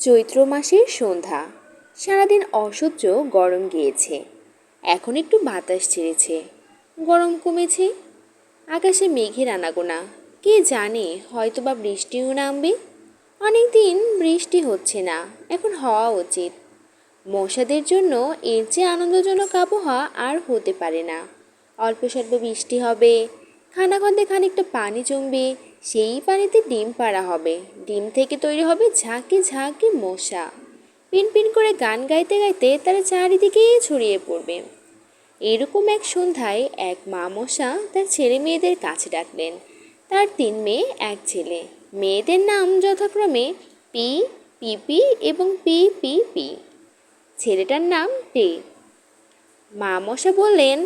চৈত্র মাসের সন্ধ্যা। সারাদিন অসহ্য গরম গিয়েছে। এখন একটু বাতাস ছেড়েছে। গরম কমেছে। আকাশে মেঘের আনাগোনা। কে জানে হয়তো বা বৃষ্টিও নামবে। অনেক দিন বৃষ্টি হচ্ছে না, এখন হওয়া উচিত। মশাদের জন্য এর চেয়ে আনন্দজনক আবহাওয়া আর হতে পারে না। অল্প স্বল্প বৃষ্টি হবে খানাগন্ধে খানিকটা পানি জমবে, সেই পানিতে ডিম পাড়া হবে। ডিম থেকে তৈরি হবে ঝাঁকে ঝাঁকে মশা। পিন পিন করে গান গাইতে গাইতে তারা চারিদিকে ছড়িয়ে পড়বে। এরকম এক সন্ধ্যায় এক মা মশা তার ছেলে মেয়েদের কাছে ডাকলেন। তার তিন মেয়ে, এক ছেলে। মেয়েদের নাম যথাক্রমে পি পিপি এবং পি পি পি। ছেলেটার নাম টে মা মশা বললেন,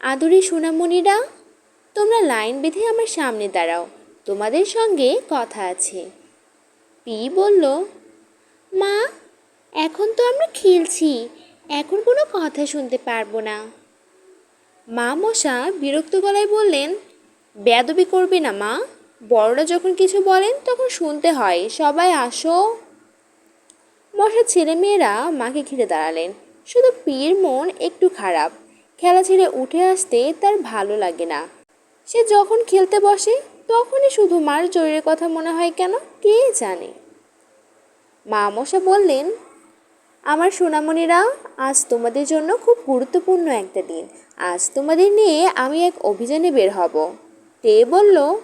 আদুরি সোনামণিরা তোমরা লাইন বেঁধে আমার সামনে দাঁড়াও। তোমাদের সঙ্গে কথা আছে। পি বলল, মা, এখন তো আমরা খেলছি। এখন কোনো কথা শুনতে পারব না। মা মশা বিরক্ত গলায় বললেন বেদবি করবে না মা। বড়রা যখন কিছু বলেন, তখন শুনতে হয়। সবাই আসো। মশার ছেলেমেয়েরা মাকে ঘিরে দাঁড়ালেন। শুধু পিয়ের মন একটু খারাপ। খেলা ছেড়ে উঠে আসতে তার ভালো লাগে না। সে যখন খেলতে বসে, তখনই শুধু মার জয়ের কথা মনে হয় কেন? কে জানে? মা মশা বললেন, আমার সোনামণিরা, আজ তোমাদের জন্য খুব গুরুত্বপূর্ণ একটা দিন। আজ তোমাদের নিয়ে আমি এক অভিযানে বের হব। তে বলল,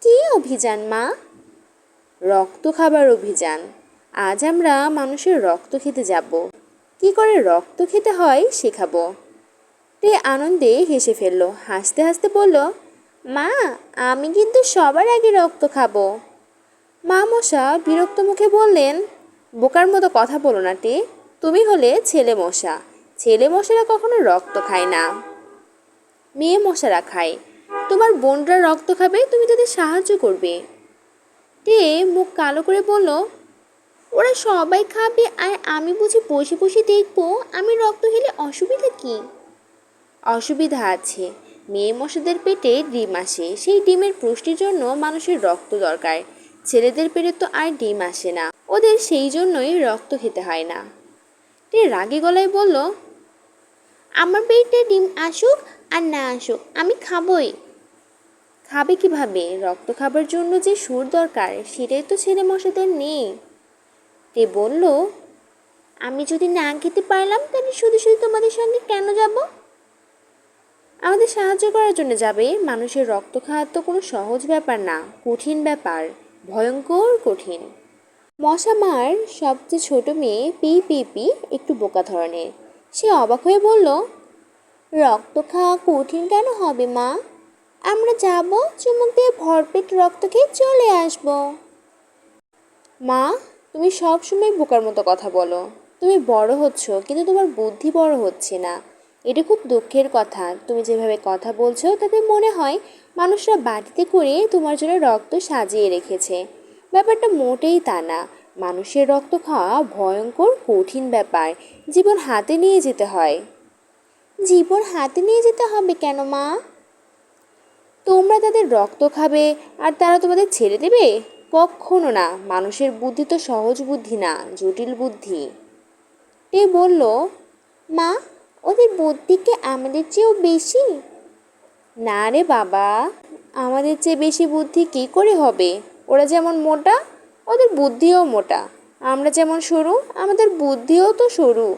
কী অভিযান, মা? রক্ত খাবার অভিযান। আজ আমরা মানুষের রক্ত খেতে যাব। কি করে রক্ত খেতে হয়, শেখাবো। তে আনন্দে হেসে ফেলল। হাসতে হাসতে বলল, মা, আমি কিন্তু সবার আগে রক্ত খাব। মা মশা বিরক্ত মুখে বললেন, বোকার মতো কথা বলো না টে তুমি হলে ছেলে মশা। ছেলে মশারা কখনো রক্ত খায় না। মেয়ে মশারা খায়। তোমার বোনরা রক্ত খাবে, তুমি তাদের সাহায্য করবে। টে মুখ কালো করে বলল, ওরা সবাই খাবে আর আমি বুঝি বসে বসে দেখব, আমি রক্ত খেলে অসুবিধা কী? অসুবিধা আছে। মেয়ে মশাদের পেটে ডিম আসে। সেই ডিমের পুষ্টির জন্য মানুষের রক্ত দরকার। ছেলেদের পেটে তো আর ডিম আসে না। ওদের সেই জন্যই রক্ত খেতে হয় না। তে রাগে গলায় বলল, আমার পেটে ডিম আসুক আর না আসুক, আমি খাবই। খাবে কীভাবে? রক্ত খাবার জন্য যে সুর দরকার, সেটাই তো ছেলে মশাদের নেই। তে বলল, আমি যদি না খেতে পারলাম, তাহলে শুধু শুধু তোমাদের সঙ্গে কেন যাব? আমাদের সাহায্য করার জন্য যাবে। মানুষের রক্ত খাওয়া তো কোনো সহজ ব্যাপার না, কঠিন ব্যাপার, ভয়ঙ্কর কঠিন। মশামার সবচেয়ে ছোট মেয়ে পি পি পি একটু বোকা ধরনের। সে অবাক হয়ে বলল, রক্ত খাওয়া কঠিন কেন হবে, মা? আমরা যাব, চুমুক দিয়ে ভরপেট রক্ত খেয়ে চলে আসব। মা, তুমি সব সময় বোকার মতো কথা বলো। তুমি বড় হচ্ছ, কিন্তু তোমার বুদ্ধি বড় হচ্ছে না। এটা খুব দুঃখের কথা। তুমি যেভাবে কথা বলছো, তাতে মনে হয় মানুষরা বাড়িতে করে তোমার জন্য রক্ত সাজিয়ে রেখেছে। ব্যাপারটা মোটেই তা না। মানুষের রক্ত খাওয়া ভয়ঙ্কর, কঠিন ব্যাপার। জীবন হাতে নিয়ে যেতে হয়। জীবন হাতে নিয়ে যেতে হবে কেন, মা? তোমরা তাদের রক্ত খাবে আর তারা তোমাদের ছেড়ে দেবে? কখনো না। মানুষের বুদ্ধি তো সহজ বুদ্ধি না, জটিল বুদ্ধি। টে বলল, মা? ওদের বুদ্ধি কি আমাদের চেয়েও বেশি? না রে বাবা, আমাদের চেয়ে বেশি বুদ্ধি কী করে হবে? ওরা যেমন মোটা, ওদের বুদ্ধিও মোটা। আমরা যেমন সরু, আমাদের বুদ্ধিও তো সরু।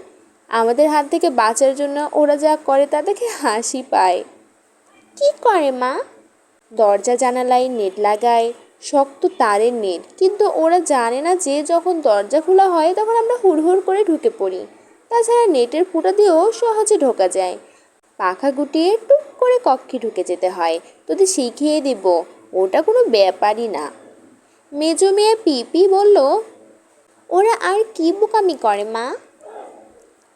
আমাদের হাত থেকে বাঁচার জন্য ওরা যা করে তা দেখে হাসি পায়। কি করে মা? দরজা, জানালায় নেট লাগায়, শক্ত তারের নেট। কিন্তু ওরা জানে না যে যখন দরজা খোলা হয়, তখন আমরা হুড়হুড় করে ঢুকে পড়ি। তাছাড়া নেটের ফুটা দিয়েও সহজে ঢোকা যায়। পাখা গুটিয়ে টুক করে কক্ষে ঢুকে যেতে হয়। তোদের শিখিয়ে দেব, ওটা কোনো ব্যাপারই না। মেজো মেয়ে পিপি বলল, ওরা আর কি বোকামি করে মা?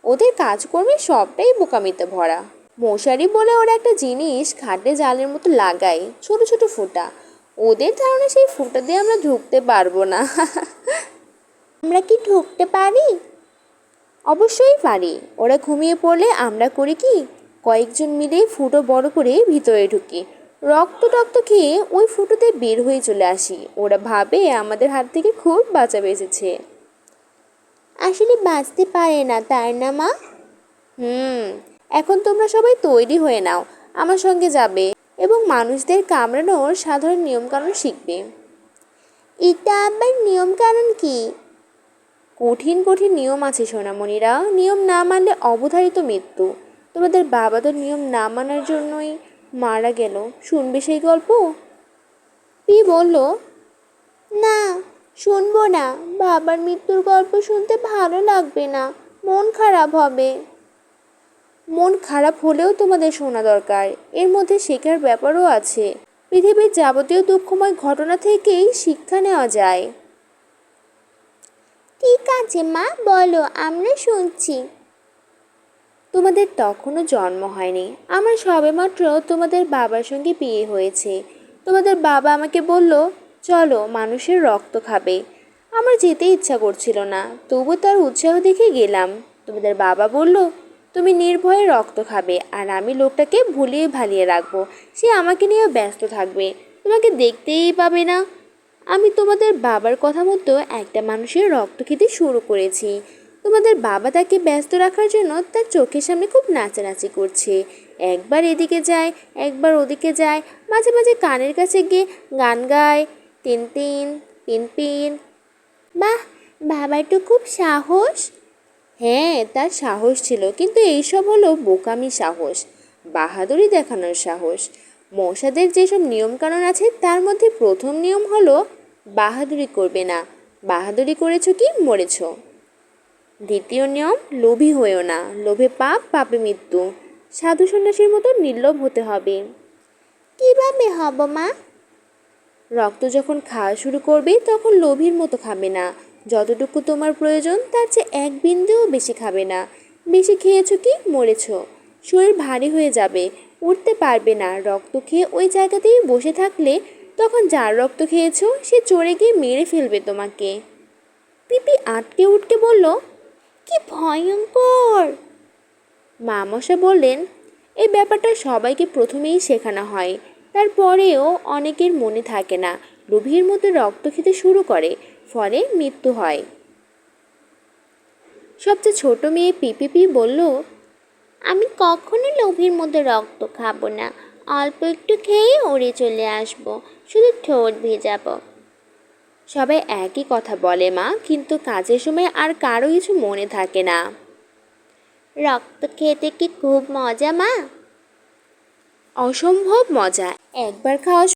ওদের কাজকর্মে সবটাই বোকামিতে ভরা। মশারি বলে ওরা একটা জিনিস খাটে জালের মতো লাগায়, ছোট ছোট ফুটা। ওদের ধারণা সেই ফুটা দিয়ে আমরা ঢুকতে পারব না। আমরা কি ঢুকতে পারি? অবশ্যই পারি। ওরা ঘুমিয়ে পড়লে আমরা করি কি? কয়েকজন মিলে ফুটো বড় করে ভিতরে ঢুকি। রক্ত টক্ত খেয়ে ওই ফুটোতে বের হয়ে চলে আসি। ওরা ভাবে আমাদের হাত থেকে খুব বাঁচা বেঁচেছে। আসলে বাঁচতে পারে না তার না, মা? হুম, এখন তোমরা সবাই তৈরি হয়ে নাও। আমার সঙ্গে যাবে এবং মানুষদের কামড়ানোর সাধারণ নিয়মকানুন শিখবে। এটা আবার নিয়মকানুন কি? কঠিন কঠিন নিয়ম আছে সোনামণিরা। নিয়ম না মানলে অবধারিত মৃত্যু। তোমাদের বাবা তো নিয়ম না মানার জন্যই মারা গেল। শুনবে সেই গল্প? পি বলল, না, শুনব না। বাবার মৃত্যুর গল্প শুনতে ভালো লাগবে না। মন খারাপ হবে। মন খারাপ হলেও তোমাদের শোনা দরকার। এর মধ্যে শেখার ব্যাপারও আছে। পৃথিবীর যাবতীয় দুঃখময় ঘটনা থেকেই শিক্ষা নেওয়া যায়। ঠিক আছে, মা, বলো, আমরা শুনছি। তোমাদের তখনও জন্ম হয়নি। আমার সবেমাত্র তোমাদের বাবার সঙ্গে বিয়ে হয়েছে। তোমাদের বাবা আমাকে বলল, চলো, মানুষের রক্ত খাবে। আমার যেতে ইচ্ছা করছিল না তবু তার উৎসাহ দেখে গেলাম। তোমাদের বাবা বলল, তুমি নির্ভয়ে রক্ত খাবে, আর আমি লোকটাকে ভুলিয়ে ভালিয়ে রাখব। সে আমাকে নিয়ে ব্যস্ত থাকবে। তোমাকে দেখতেই পাবে না। আমি তোমাদের বাবার কথা মতো একটা মানুষের রক্ত খেতে শুরু করেছি। তোমাদের বাবা তাকে ব্যস্ত রাখার জন্য তার চোখের সামনে খুব নাচানাচি করছে। একবার এদিকে যায়, একবার ওদিকে যায়, মাঝে মাঝে কানের কাছে গিয়ে গান গায়, তিন তিন পিন পিন বাহ, বাবার তো খুব সাহস। হ্যাঁ তার সাহস ছিল, কিন্তু এইসব হলো বোকামি সাহস, বাহাদুরি দেখানোর সাহস। মশাদের যেসব নিয়মকানুন আছে, তার মধ্যে প্রথম নিয়ম হলো বাহাদুরি করবে না। বাহাদুরি করেছ কি? মরেছ। দ্বিতীয় নিয়ম, লোভী হয়েও না। লোভে পাপ, পাপে মৃত্যু। সাধু সন্ন্যাসীর মতো নির্লোভ হতে হবে। কীভাবে হব, মা? রক্ত যখন খাওয়া শুরু করবে, তখন লোভীর মতো খাবে না। যতটুকু তোমার প্রয়োজন, তার চেয়ে এক বিন্দুও বেশি খাবে না। বেশি খেয়েছো কি? মরেছ। শরীর ভারী হয়ে যাবে। উঠতে পারবে না। রক্ত খেয়ে ওই জায়গাতেই বসে থাকলে তখন যার রক্ত খেয়েছো, সে চড়ে গিয়ে মেরে ফেলবে তোমাকে। পিপি আটকে উঠকে বলল, কি ভয়ঙ্কর! মামশা বললেন এই ব্যাপারটা সবাইকে প্রথমেই শেখানো হয়। তারপরেও অনেকের মনে থাকে না, লোভীর মধ্যে রক্ত খেতে শুরু করে, ফলে মৃত্যু হয়। সবচেয়ে ছোট মেয়ে পিপিপি বলল, আমি কখনো লোভীর মধ্যে রক্ত খাব না। অল্প একটু খেয়ে উড়ে চলে আসব। শুধু ঠোঁট ভেজাবো। সবাই একই কথা বলে মা, কিন্তু কাজের সময় আর কারও কিছু মনে থাকে না। রক্ত খেতে কি খুব মজা মা? অসম্ভব মজা। একবার খাওয়া